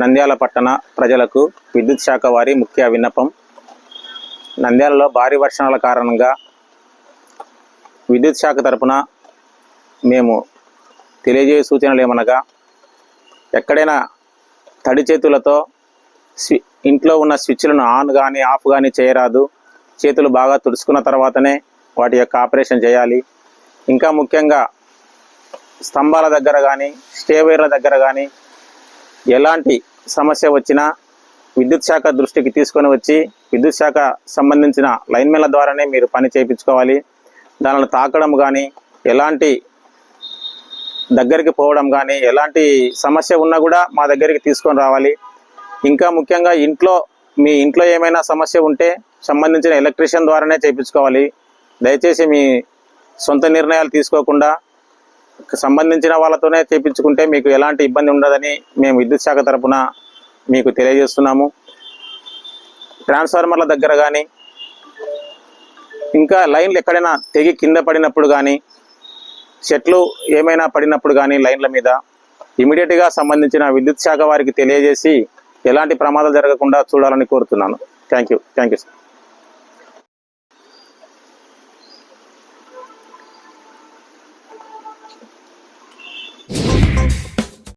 నంద్యాల పట్టణ ప్రజలకు విద్యుత్ శాఖ వారి ముఖ్య విన్నపం. నంద్యాలలో భారీ వర్షాల కారణంగా విద్యుత్ శాఖ తరపున మేము తెలియజేయ సూచనలు ఏమనగా ఎక్కడైనా తడి చేతులతో స్వి ఇంట్లో ఉన్న స్విచ్లను ఆన్ కానీ ఆఫ్ కానీ చేయరాదు. చేతులు బాగా తుడుచుకున్న తర్వాతనే వాటి యొక్క ఆపరేషన్ చేయాలి. ఇంకా ముఖ్యంగా స్తంభాల దగ్గర కానీ స్టేవేర్ల దగ్గర కానీ ఎలాంటి సమస్య వచ్చినా విద్యుత్ శాఖ దృష్టికి తీసుకొని వచ్చి విద్యుత్ శాఖ సంబంధించిన లైన్మెన్ల ద్వారానే మీరు పని చేయించుకోవాలి. దానిని తాకడం కానీ ఎలాంటి దగ్గరికి పోవడం కానీ ఎలాంటి సమస్య ఉన్నా కూడా మా దగ్గరికి తీసుకొని రావాలి. ఇంకా ముఖ్యంగా ఇంట్లో మీ ఇంట్లో ఏమైనా సమస్య ఉంటే సంబంధించిన ఎలక్ట్రీషియన్ ద్వారానే చేయించుకోవాలి. దయచేసి మీ సొంత నిర్ణయాలు తీసుకోకుండా సంబంధించిన వాళ్ళతోనే చేయించుకుంటే మీకు ఎలాంటి ఇబ్బంది ఉండదని మేము విద్యుత్ శాఖ తరఫున మీకు తెలియజేస్తున్నాము. ట్రాన్స్ఫార్మర్ల దగ్గర కానీ ఇంకా లైన్లు ఎక్కడైనా తెగి కింద పడినప్పుడు కానీ చెట్లు ఏమైనా పడినప్పుడు కానీ లైన్ల మీద ఇమీడియట్గా సంబంధించిన విద్యుత్ శాఖ వారికి తెలియజేసి ఎలాంటి ప్రమాదాలు జరగకుండా చూడాలని కోరుతున్నాను. Thank you thank you sir